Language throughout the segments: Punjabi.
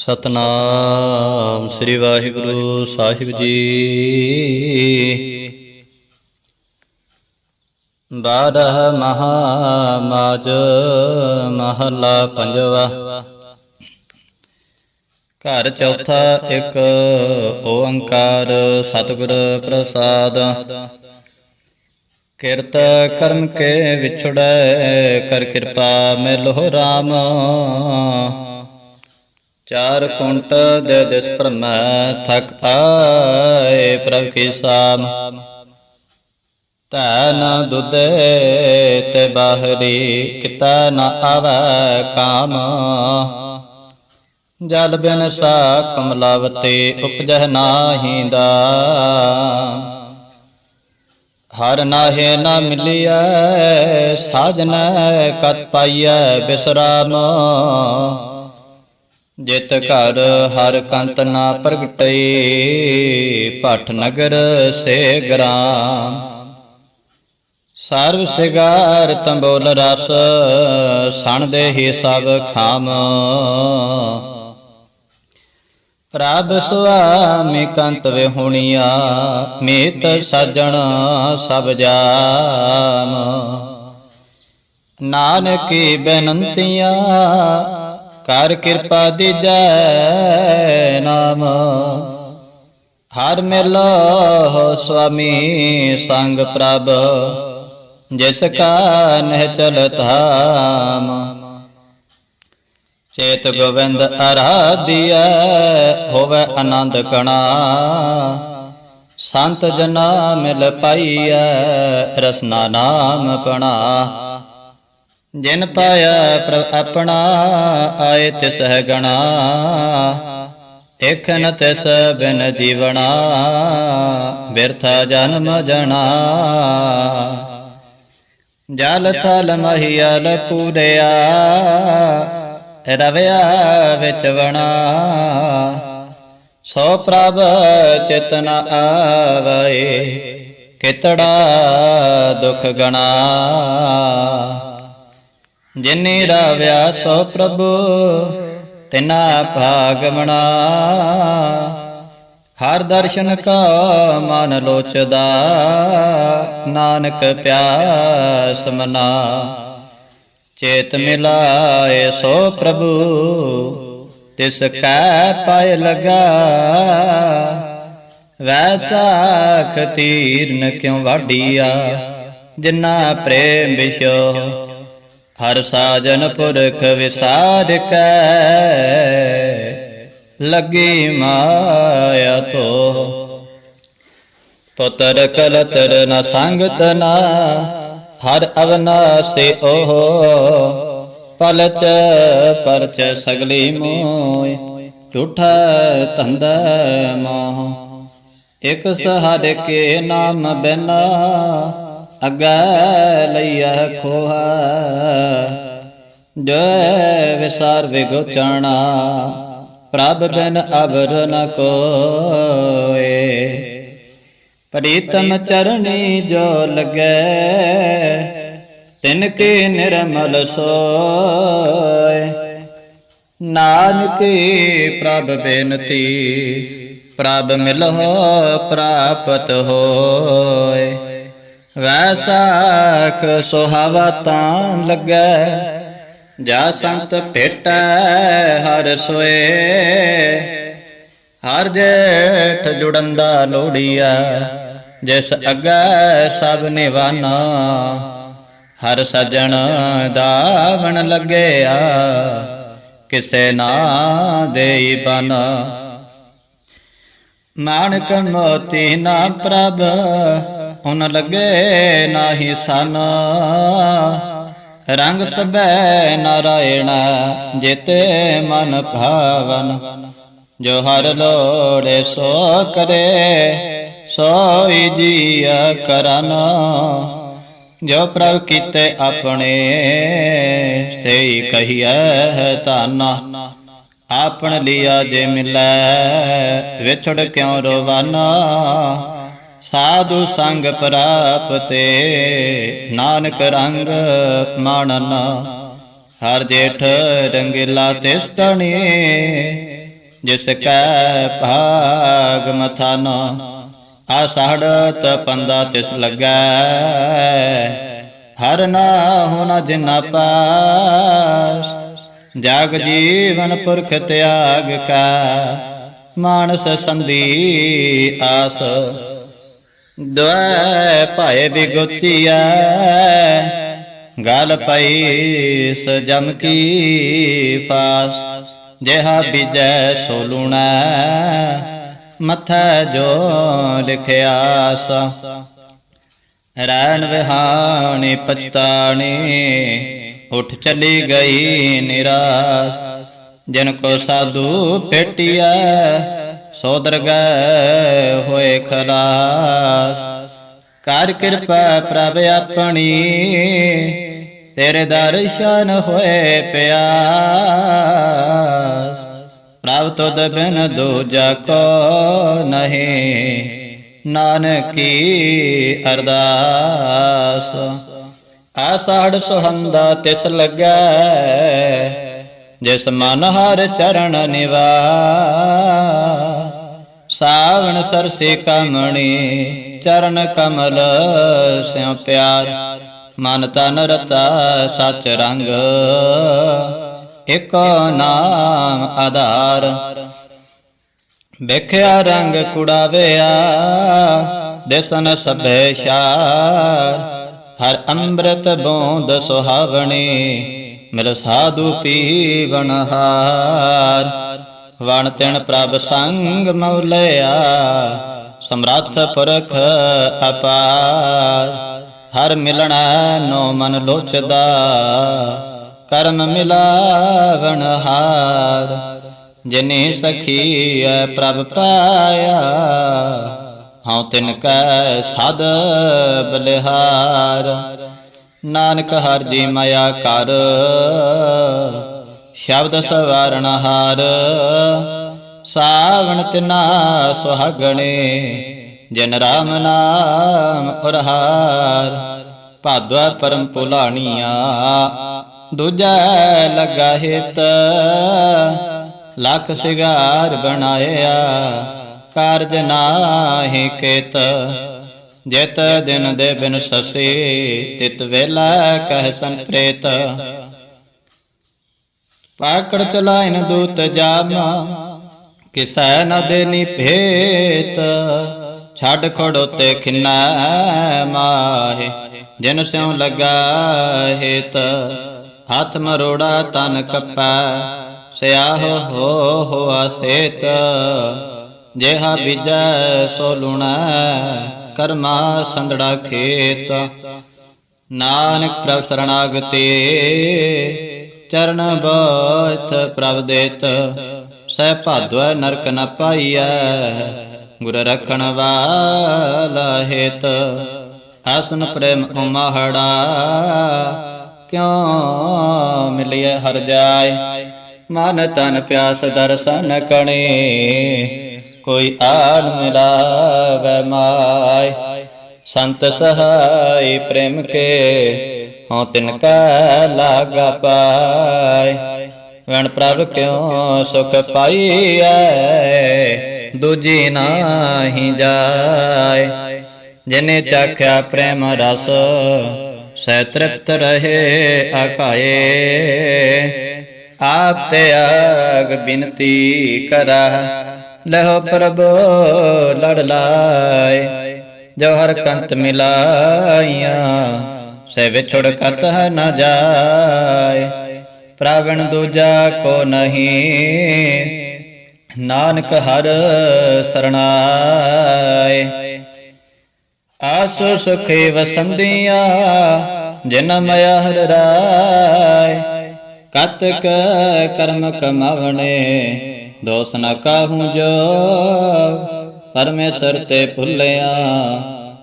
ਸਤਨਾਮ ਸ੍ਰੀ ਵਾਹਿਗੁਰੂ ਸਾਹਿਬ ਜੀ। ਬਾਰਹ ਮਹਾ ਮਾਜ ਮਹਲਾ ਪੰਜਵਾ। ਘਰ ਚੌਥਾ ਇੱਕ ਓੰਕਾਰ ਸਤਿਗੁਰ ਪ੍ਰਸਾਦ। ਕਿਰਤ ਕਰਮ ਕੇ ਵਿਛੜੈ, ਕਰ ਕਿਰਪਾ ਮਿਲੋ RAM ਚਾਰ ਕੁੰਟ ਦੇ ਦਿਸ ਭਰਮੈ ਥਕ ਆਏ, ਪ੍ਰਭ ਕੀ ਸਾਮ। ਤੈ ਨ ਦੁਦੇ ਤੇ ਬਾਹਰੀ, ਕਿਤੈ ਨ ਆਵੈ ਕਾਮ। ਜਲ ਬਿਨ ਸਾ ਕਮਲਾਵਤੀ, ਉਪਜਹ ਨਾਹੀ ਦਾ। ਹਰ ਨਾਹੇ ਨਾ ਮਿਲਿਆ ਸਾਜਨ ਕਤ ਪਾਈਐ ਬਿਸਰਾਮ। ਜਿਤ ਘਰ ਹਰ ਕੰਤ ਨਾ ਪ੍ਰਗਟਈ ਭਟ ਨਗਰ ਸੇ ਗ੍ਰਾਮ। ਸਰਬ ਸਿਗਾਰ ਤੰਬੋਲ ਰਸ, ਸਣ ਦੇ ਹੀ ਸਭ ਖਾਮ। ਪ੍ਰਭ ਸੁਆਮੀ ਕੰਤ ਵਿਹੁਣੀਆ, ਮੀਤ ਸਾਜਣ ਸਭ ਜਾਮ। ਨਾਨਕੀ ਬੇਨੰਤੀਆਂ ਕਰ ਕਿਰਪਾ ਦੀਜੈ ਨਾਮ। ਹਰ ਮਿਲੋ ਸੁਆਮੀ ਸੰਗ ਪ੍ਰਭ, ਜਿਸ ਕਾ ਨਹਿ ਚਲਤ ਹਾਮ ਚੇਤ ਗੋਵਿੰਦ ਅਰਾਧਿਐ ਹੋਵੇ ਆਨੰਦ ਕਣਾ। ਸੰਤ ਜਨਾ ਮਿਲ ਪਾਈਐ, ਰਸਨਾ ਨਾਮ ਕਣਾ। ਜਿਨ ਪਾਇਆ ਪ੍ਰਭ ਆਪਣਾ, ਆਏ ਤਿਸ ਹੈ ਗਣਾ ਏਖਨ ਤਿਸ ਬਿਨ ਜੀਵਣਾ, ਬਿਰਥਾ ਜਨਮ ਜਣਾ। ਜਲ ਥਲ ਮਹੀਲ ਪੂਰਿਆ, ਰਵਿਆ ਵਿੱਚ ਵਣਾ। ਸੋ ਪ੍ਰਭ ਚਿਤਨ ਆਵੇ, ਕਿਤੜਾ ਦੁਖ ਗਣਾ। ਜਿਨੇ ਰਾਵਿਆ ਸੋ ਪ੍ਰਭੂ, ਤਿਨਾ ਭਾਗਮਣਾ ਹਰ ਦਰਸ਼ਨ ਕਾ ਮਨ ਲੋਚਦਾ, ਨਾਨਕ ਪਿਆਸ ਮਨਾ। ਚੇਤ ਮਿਲਾਏ ਸੋ ਪ੍ਰਭੂ, ਤਿਸ ਕੈ ਪਾਇ ਲਗਾ। ਵੈਸਾ ਖਤੀਰਨ ਕਿਉ ਵਾਡੀਆ ਜਿਨਾ ਪ੍ਰੇਮ ਵਿਸ਼ੋ ਹਰ ਸਾਜਨ ਪੁਰਖ ਵਿਸਾਰ ਕੈ ਲੱਗੀ ਮਾਇਆ ਤੋ। ਪੁੱਤਰ ਕਲਤਰ ਨ ਸੰਗਤ ਨਾ, ਹਰ ਅਵਨਾਸੀ ਓਹ। ਪਲਚ ਪਰਚ ਸਗਲੀ ਮੋਇ ਝੂਠਾ ਤੰਦ ਮੋਹ। ਇਕ ਸਹਦ ਕੇ ਨਾਮ ਬਿਨਾ ਅਗੈ ਲਈਆ ਖੋਹਾ, ਜੋ ਵਿਸਾਰ ਵਿਗੋਚਣਾ ਪ੍ਰਭ ਬਿਨ ਅਵਰ ਨ ਕੋਏ। ਪ੍ਰੀਤਮ ਚਰਣੀ ਜੋ ਲਗੈ, ਤਿਨ ਕੇ ਨਿਰਮਲ ਸੋਏ। ਨਾਨਕੇ ਪ੍ਰਭ ਬੇਨਤੀ, ਪ੍ਰਭ ਮਿਲਹੁ ਪ੍ਰਾਪਤ ਹੋਏ। ਵੈਸਾਖ ਸੁਹਾਵਾ ਤਾਂ ਲੱਗੈ। ਜਾ ਸੰਤ ਭੇਟੈ ਹਰ ਸੋਏ। ਹਰ ਜੇਠ ਜੁੜੰਦਾ ਲੋੜੀਆ ਜਿਸ ਅੱਗੇ ਸਭ ਨਿਵਾਨਾ। ਹਰ ਸਜਣ ਦਾਵਣ ਲੱਗਿਆ। ਕਿਸੇ ਨਾ ਦੇਈ ਬਨਾ। ਨਾਨਕ ਮੋਤੀ ਨਾ ਪ੍ਰਭ। ਉਨ ਲਗੇ ਨਾਹੀ ਸਨ। ਰੰਗ ਸਭੈ ਨਾਰਾਇਣ ਜਿਤੇ ਮਨ ਭਾਵਨ। ਜੋ ਹਰ ਲੋੜੇ ਸੋ ਕਰੇ, ਸੋਈ ਜੀਆ ਕਰਨ। ਜੋ ਪ੍ਰਭ ਕੀਤੇ ਆਪਣੇ ਸਈ ਕਹੀਐ ਤਾਨਾ ਆਪਣ ਲਿਆ ਜੇ ਮਿਲੈ, ਵਿਛੜ ਕਿਉ ਰੋਵਾਨਾ? ਸਾਧੂ ਸੰਗ ਪ੍ਰਾਪਤੇ, ਨਾਨਕ ਰੰਗ ਮਾਣਨ। ਹਰ ਜੇਠ ਰੰਗਿਲਾ ਤਿਸ ਤਣੀ ਜਿਸ ਕੈ ਭਾਗ ਮਥਾਨਾ। ਆਸਹੜਤ ਪੰਦਾ ਤਿਸ ਲੱਗੈ, ਹਰ ਨਾ ਹੋਣਾ ਜਿਨਾ ਪਾਸ। ਜਗ ਜੀਵਨ ਪੁਰਖ ਤਿਆਗ ਕਾ, ਮਾਨਸ ਸੰਦੀ ਆਸ। ਦੁਐ ਭਾਏ ਬਿਗੁਤੀਐ ਗਲ ਪਈ ਸਜਮ ਕੀ ਪਾਸ, ਜਿਹਾ ਬੀਜੈ ਸੋ ਲੂਣੈ ਮਥੈ ਜੋ ਲਿਖਿਆਸ ਰਹਿਣ ਵਿਹਾਣੀ ਪਛਤਾਣੀ, ਉਠ ਚਲੀ ਗਈ ਨਿਰਾਸ, ਜਿਨ ਕੋ ਸਾਧੂ ਭੇਟਿਆ ਸੋਦਰ ਗਏ ਹੋਏ ਖਲਾਸ। ਕਰ ਕਿਰਪਾ ਪ੍ਰਭ ਆਪਣੀ, ਤੇਰੇ ਦਰਸ਼ਨ ਹੋਏ ਪਿਆਸ। ਪ੍ਰਭ ਤੁਧ ਬਿਨ ਦੂਜਾ ਕੋ ਨਹੀਂ, ਨਾਨਕੀ ਅਰਦਾਸ। ਆਸਾੜ ਸੁਹੰਦਾ ਤਿਸ ਲੱਗੈ, ਜਿਸ ਮਨ ਹਰ ਚਰਨ ਨਿਵਾਸ। ਸਾਵਣ ਸਰਸੇ ਕਮਣੀ, ਚਰਨ ਕਮਲ ਸਿਉ ਪਿਆਰ। ਮਨ ਤਨ ਰਤਾ ਸਚ ਰੰਗ, ਇਕ ਨਾਮ ਆਧਾਰ। ਵੇਖਿਆ ਰੰਗ ਕੁੜਾਵਿਆ, ਦੇਸਨ ਸਭੇ ਸ਼ਾਰ। ਹਰ ਅੰਮ੍ਰਿਤ ਬੋਂਦ ਸੁਹਾਵਣੀ, ਮਿਲ ਸਾਧੂ ਪੀਵਨ ਹਾਰ। ਵਣ ਤਿਣ ਪ੍ਰਭ ਸੰਗ ਮਉਲਿਆ, ਸਮਰੱਥ ਪੁਰਖ ਅਪਾਰ। ਹਰ ਮਿਲਣਾ ਨੋ ਮਨ ਲੋਚਦਾ ਕਰਮ ਮਿਲਾਵਣ ਹਾਰ। ਜਿਨੇ ਸਖੀਐ ਪ੍ਰਭ ਪਾਇਆ, ਹਉ ਤਿਨ ਕੈ ਸਦ ਬਲਿਹਾਰ। ਨਾਨਕ ਹਰ ਜੀ ਮਾਇਆ ਕਰ ਸ਼ਬਦ ਸਵਾਰਣ ਹਾਰ ਸਾਵਣ ਤਿਨਾ ਸੁਹਾਗਣੇ, ਜਨ ਰਾਮ ਨਾਮ ਉਰਹਾਰ। ਭਾਦਵਾ ਪਰਮ ਪੁਲਾਣੀਆਂ, ਦੂਜਾ ਲਗਾ ਹਿਤ। ਲੱਖ ਸਿਗਾਰ ਬਣਾਇਆ, ਕਾਰਜ ਨਾਹੀ ਕਿਤ। ਜਿਤ ਦਿਨ ਦੇ ਬਿਨ ਸਸੇ, ਤਿਤ ਵੇਲਾ ਕਹਿ ਸੰਪ੍ਰੇਤ। ਪਾਕੜ ਚਲਾਇਨ ਦੂਤ ਜਾਮਾ, ਕਿਸੈ ਨ ਦੇਨੀ ਭੇਤ, ਛੱਡ ਖੜੋ ਤੇ ਖਿੰਨਾ ਮਾਹੇ, ਜਿਨ ਸਿਉ ਲਗਾ ਹੇਤ, ਹੱਥ ਮਰੋੜਾ ਤਨ ਕੱਪਾ, ਸਿਆਹ ਹੋ ਹੋਆ ਸੇਤ ਜਿਹਾ ਬੀਜੈ ਸੋ ਲੁਣਾ, ਕਰਮਾ ਸੰਦੜਾ ਖੇਤ। ਨਾਨਕ ਪ੍ਰਭ ਸਰਣਾਗਤੇ ਚਰਨ ਬੋਥ ਪ੍ਰਭ ਦੇਤ, ਸਹਿ ਭਾਦਵੈ ਨਰਕ ਨ ਪਾਈਐ, ਗੁਰ ਰਖਣ ਵਾਲਾ ਹੇਤ। ਆਸਨ ਪ੍ਰੇਮ ਉਮਹੜਾ, ਕਿਉ ਮਿਲਿਐ ਹਰ ਜਾਏ? ਮਨ ਤਨ ਪਿਆਸ ਦਰਸ਼ਨ ਕਣੇ, ਕੋਈ ਆਨ ਮਿਲਾਵੈ ਮਾਇ ਸੰਤ ਸਹਾਈ ਪ੍ਰੇਮ ਕੇ ਹਉ ਤਿਨ ਕਾ ਲਾਗਾ ਪਾਇ ਵਣ ਪ੍ਰਭ ਕਿਉ ਸੁਖ ਪਾਈਐ, ਦੂਜੀ ਨਾਹੀ ਜਾਏ। ਜਿਨੇ ਚਾਖਿਆ ਪ੍ਰੇਮ ਰਸ ਸਹਿ ਤ੍ਰਿਪਤ ਰਹੇ ਆਕਾਏ ਆਪ ਤੇ ਆਗ ਬਿਨਤੀ ਕਰਾ ਲਹੋ ਪ੍ਰਭੂ ਲੜ ਲਾਏ। ਜੋ ਹਰ ਕੰਤ ਮਿਲਾਈਆਂ ਸੇ ਵਿਛੜ ਕਤ ਨਾ ਜਾਏ, ਪ੍ਰਾਵਣ ਦੂਜਾ ਕੋ ਨਹੀਂ, ਨਾਨਕ ਹਰ ਸਰਣਾਏ। ਆਸੋ ਸੁਖੇ ਵਸੰਦੀਆਂ ਜਿਨ ਹਰ ਰਾਏ। ਕਤਕ ਕਰਮ ਕਮਾਵਣੇ, ਦੋਸ ਨਾ ਕਾਹੂ ਜੋ ਪਰਮੇਸ਼ਰ ਤੇ ਭੁੱਲਿਆ।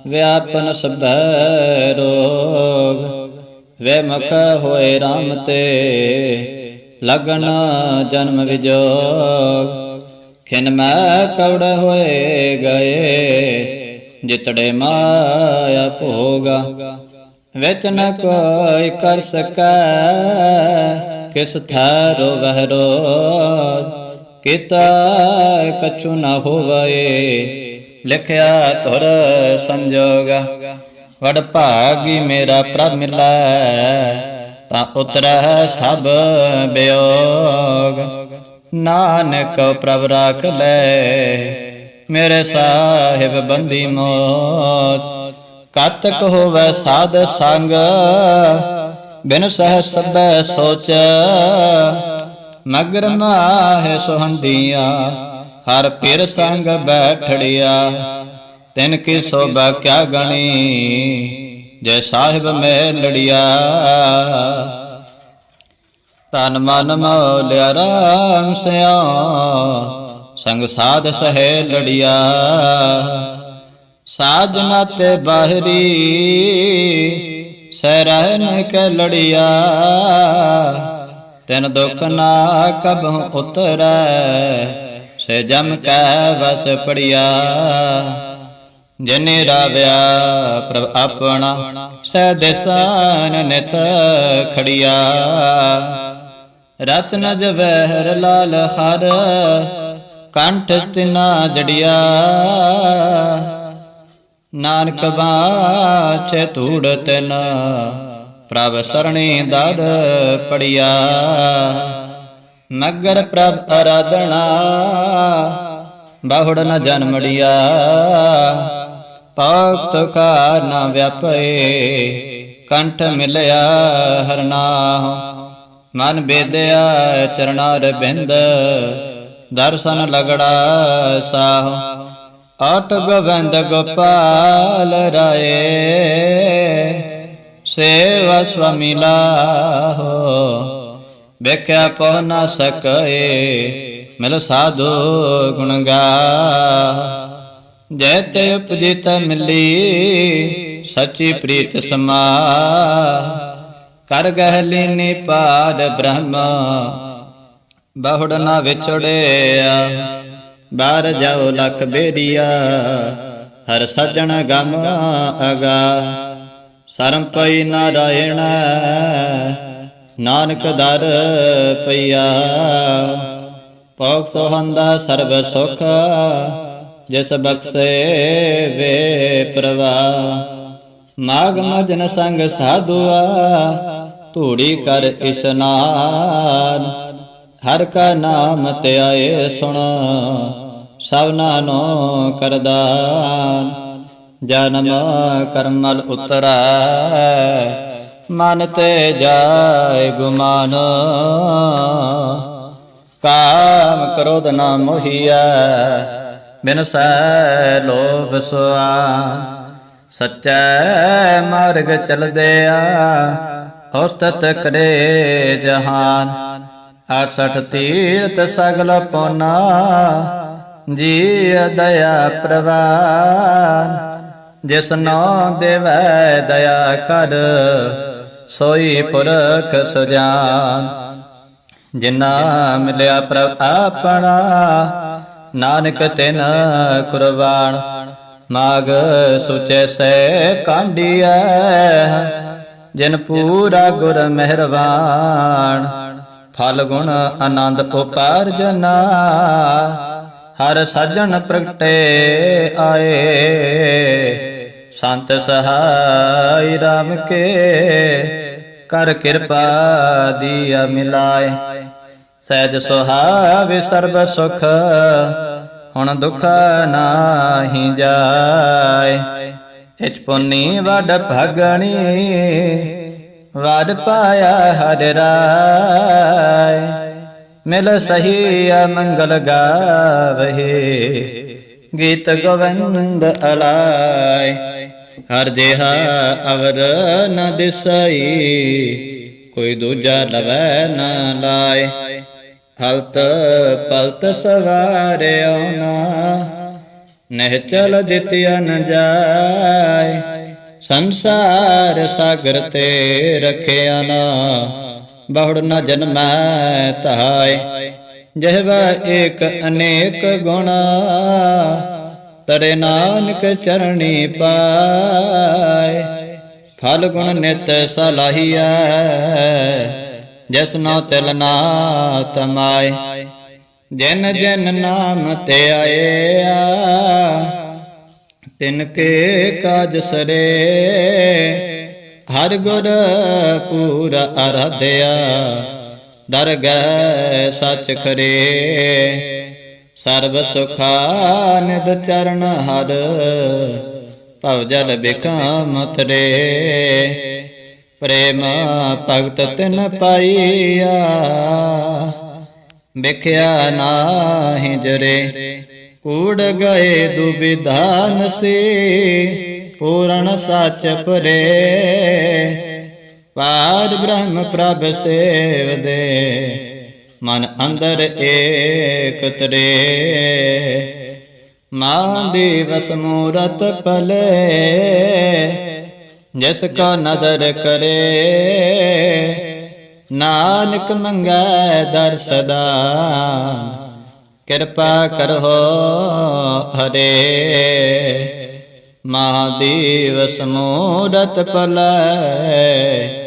ਵਿਆਪਨ ਸਭੈ ਰੋਗ ਵੇ ਮਖ ਹੋਏ RAM ਤੇ, ਲਗਨ ਜਨਮ ਵਿਜੋਗ। ਖਿਨ ਮੈਂ ਕਵੜ ਹੋਏ ਗਏ, ਜਿਤੜੇ ਮਾਇਆ ਭੋਗਾ। ਵਿੱਚ ਨ ਕੋਈ ਕਰ ਸਕੈ, ਕਿਸ ਥਾਰੋ ਵਹਿਰੋ ਕੀਤਾ ਕਛੁ ਨ ਹੋਵਏ ਲਿਖਿਆ ਧੁਰ ਸੰਜੋਗ, ਵਡ ਭਾਗੀ ਮੇਰਾ ਪ੍ਰਭ ਮਿਲੈ, ਤਾਂ ਉਤਰਹਿ ਸਭ ਬਿਯੋਗ ਨਾਨਕ ਪ੍ਰਭ ਰਾਖ ਲੈ, ਮੇਰੇ ਸਾਹਿਬ ਬੰਦੀ ਮੋਤ। ਕਤਕ ਹੋਵੇ ਸਾਧ ਸੰਗ, ਬਿਨ ਸਹਿ ਸਬੈ ਸੋਚ। ਮਗਰ ਮਾਹ ਸੁਹੰਦੀਆਂ ਹਰ ਪਿਰ ਸੰਗ ਬੈਠੜਿਆ। ਤਿਨ ਕੀ ਸੋਭਾ ਕਿਆ ਗਣੀ, ਜੈ ਸਾਹਿਬ ਮੈਂ ਲੜਿਆ। ਤਨ ਮਨ ਮੋਲਿਆ ਰਾਮ ਸਿਆ ਸੰਗ ਸਾਧ ਸਹਿ ਲੜਿਆ। ਸਾਜਨਾ ਤੇ ਬਾਹਰੀ ਸਹਿ ਰਹਿਨ ਕੇ ਲੜਿਆ। ਤਿਨ ਦੁਖ ਨਾ ਕਬਹੁ ਉਤਰੈ ਸੇ ਜਮ ਕੈ ਵਸ ਪੜਿਆ। ਜਿਨੇ ਰਾਵਿਆ ਪ੍ਰਭ ਆਪਣਾ, ਸਹਿ ਦੇਸਾਨ ਨਿਤ ਖੜਿਆ। ਰਤਨ ਜਵਹਿਰ ਲਾਲ ਹਰ, ਕੰਠ ਤਿਨਾ ਜੜਿਆ। ਨਾਨਕ ਬਾਛੇ ਧੂੜ ਤਿਨ, ਪ੍ਰਭ ਸਰਣੀ ਦਰ ਪੜਿਆ। ਨਗਰ ਪ੍ਰਭ ਅਰਾਧਣਾ ਬਾਹੁੜ ਨ ਜਨਮੜਿਆ ਭਗਤ ਕਾ ਨ ਵਿਆਪੇ ਕੰਠ ਮਿਲਿਆ ਹਰਨਾਹ ਮਨ ਬੇਦਿਆ ਚਰਨਾਰ ਬਿੰਦ ਦਰਸ਼ਨ ਲਗੜਾ ਸਾਹ। ਆਟ ਗੋਬਿੰਦ ਗੋਪਾਲ ਰਾਏ, ਸੇਵਾ ਸੁਆਮੀ ਲਾਹੋ। ਵੇਖਿਆ ਪਹੁ ਨਾ ਸਕਏ, ਮਿਲ ਸਾਧੂ ਗੁਣ ਗਾ। ਜੈ ਤੇ ਉਪਜਿਤ ਮਿਲੀ, ਸੱਚੀ ਪ੍ਰੀਤ ਸਮਾ। ਕਰ ਗਹਿਲੀ ਲੀਨੀ ਪਾਦ ਬ੍ਰਹਮ, ਬਹੁੜ ਨਾ ਵਿਛੜਿਆ। ਬਾਹਰ ਜਾਓ ਲਖ ਬੇਰੀਆ, ਹਰ ਸੱਜਣ ਗਮ ਅਗਾ। ਸਰਮ ਪਈ ਨਾਰਾਇਣ ਨਾਨਕ ਦਰ ਪਈਆ। ਪੋਖ ਸੋਹੰਦਾ ਸਰਬ ਸੁਖ, ਜਿਸ ਬਖਸੇ ਵੇ ਪ੍ਰਵਾਹ ਮਾਗ ਮਜਨ ਸੰਗ ਸਾਧੂਆ, ਧੂੜੀ ਕਰ ਇਸਨਾਨ ਹਰ ਕਾ ਨਾਮ ਧਿਆਏ ਸੁਣ ਸਭਨਾ ਨੋ ਕਰਦਾਨ ਜਨਮ ਕਰਮਲ ਉਤਰਾ ਮਨ ਤੇ ਜਾਏ ਗੁਮਾਨ। ਕਾਮ ਕ੍ਰੋਧ ਨਾ ਮੋਹਿਆ ਬਿਨ ਸੈ ਲੋਭ ਸੁਆਨ ਸੱਚੈ ਮਾਰਗ ਚਲਦੇ ਆ ਉਸਤਤ ਕਰੇ ਜਹਾਨ। 68 ਤੀਰਤ ਸਗਲ ਪੋਨਾ ਜੀ ਦਇਆ ਪ੍ਰਵਾਨ। ਜਿਸ ਨਾਮ ਦੇਵੈ ਦਇਆ ਕਰ ਸੋਈ ਪੁਰਖ ਸੁਜਾਨ, ਜਿਨਾ ਮਿਲਿਆ ਪ੍ਰਭ ਆਪਣਾ, ਨਾਨਕ ਤਿਨ ਕੁਰਬਾਨ, ਮਾਗ ਸੁਚੈ ਸੈ ਕਾਂਡੀਐ, ਜਿਨ ਪੂਰਾ ਗੁਰ ਮਿਹਰਬਾਨ, ਫਲ ਗੁਣ ਆਨੰਦ ਉਪਾਰਜਨਾ, ਹਰ ਸਾਜਣ ਪ੍ਰਗਟੇ ਆਏ। ਸੰਤ ਸਹਾਈ RAM ਕੇ ਕਰ ਕਿਰਪਾ ਦੀਆ ਮਿਲਾਏ। ਸਹਿਜ ਸੁਹਾਵੇ ਸਰਬ ਸੁਖ, ਹੁਣ ਦੁਖ ਨਾਹੀ ਜਾਏ। ਇਚ ਪੁੰਨੀ ਵਡ ਭਗਣੀ, ਵਡ ਪਾਇਆ ਹਰ ਰਾਏ। ਮਿਲ ਸਹੀ ਮੰਗਲ ਗਾਵਹਿ। ਗੀਤ ਗੋਵਿੰਦ ਅਲਾਏ। ਹਰ ਦੇਹਾ ਅਵਰ ਨ ਦਿਸਈ, ਕੋਈ ਦੂਜਾ ਲਵੈ ਨ ਲਾਏ। ਹਲਤ ਪਲਤ ਸਵਾਰਿਓ ਨਾ, ਨਹਿ ਚਲ ਦਿਤਿਆ ਨ ਜਾਏ। ਸੰਸਾਰ ਸਾਗਰ ਤੇ ਰਖਿਆ ਨਾ, ਬਹੁੜ ਨ ਜਨਮੈ ਧਾਇ ਜਿਹਵਾ ਏਕ ਅਨੇਕ ਗੁਣਾ ਤਰੇ ਨਾਨਕ ਚਰਣੀ ਪਾਏ। ਫਲ ਗੁਣ ਨਿਤ ਸਲਾਹੀਐ, ਜਿਸ ਨੋ ਤਿਲ ਨਾ ਤਮਾਏ। ਜਨ ਜਨ ਨਾਮ ਤੇ ਆਇਆ, ਤਿਨ ਕੇ ਕਾਜ ਸਰੇ। ਹਰ ਗੁਰ ਪੂਰਾ ਅਰਧਿਆ ਦਰਗਹਿ ਸਚ ਖਰੇ। ਸਰਬ ਸੁਖਾ ਨਿਦ ਚਰਨ ਹਰ। ਭਵ ਜਲ ਬਿਕਮ ਤਰੇ ਪ੍ਰੇਮ ਭਗਤ ਤਿਨ ਪਾਈਆ। ਵਿਖਿਆ ਨਾਹਿ ਜਰੇ। ਕੂੜ ਗਏ ਦੁਬਿਧਾਨ ਸੇ। ਪੂਰਨ ਸੱਚ ਪਰੇ। ਪਾਰ ਬ੍ਰਹਮ ਪ੍ਰਭ ਸੇਵਦੇ, ਮਨ ਅੰਦਰ ਏਕ ਤਰੇ। ਮਾਂ ਦਿਵਸ ਮੂਰਤ ਪਲੇ ਜਿਸ ਕੋ ਨਦਰ ਕਰੇ। ਨਾਨਕ ਮੰਗੈ ਦਰ ਸਦਾ, ਕਿਰਪਾ ਕਰੋ ਹਰੇ। ਮਹਾਦੇਵ ਸਮੂਰਤ ਪਲੈ